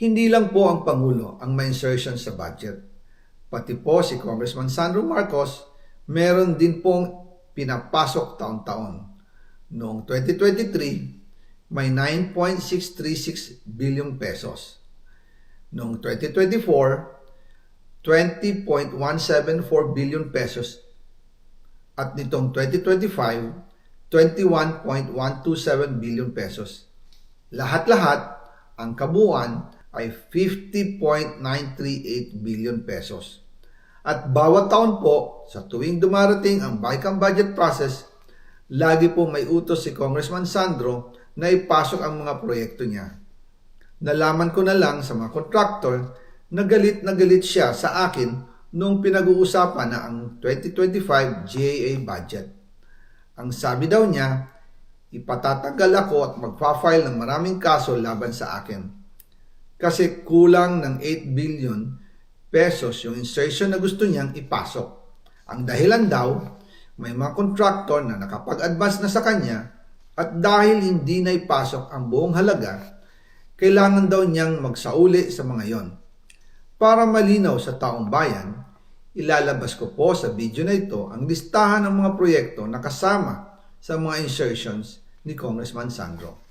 Hindi lang po ang Pangulo ang may insertion sa budget. Pati po si Congressman Sandro Marcos, meron din pong pinapasok taon-taon. Noong 2023, may 9.636 billion pesos. Noong 2024, 20.174 billion pesos. At nitong 2025, 21.127 billion pesos. Lahat-lahat, ang kabuuan ay 50.938 billion pesos. At bawat taon po, sa tuwing dumarating ang BICAM budget process, lagi po may utos si Congressman Sandro na ipasok ang mga proyekto niya. Nalaman ko na lang sa mga contractor na galit na galit siya sa akin noong pinag-uusapan na ang 2025 GAA budget. Ang sabi daw niya, ipatatagal ako at magpa-file ng maraming kaso laban sa akin. Kasi kulang ng 8 billion pesos yung insertion na gusto niyang ipasok. Ang dahilan daw, may mga contractor na nakapag-advance na sa kanya at dahil hindi na ipasok ang buong halaga, kailangan daw niyang magsauli sa mga yon. Para malinaw sa taong bayan, ilalabas ko po sa video na ito ang listahan ng mga proyekto na kasama sa mga insertions ni Congressman Sandro.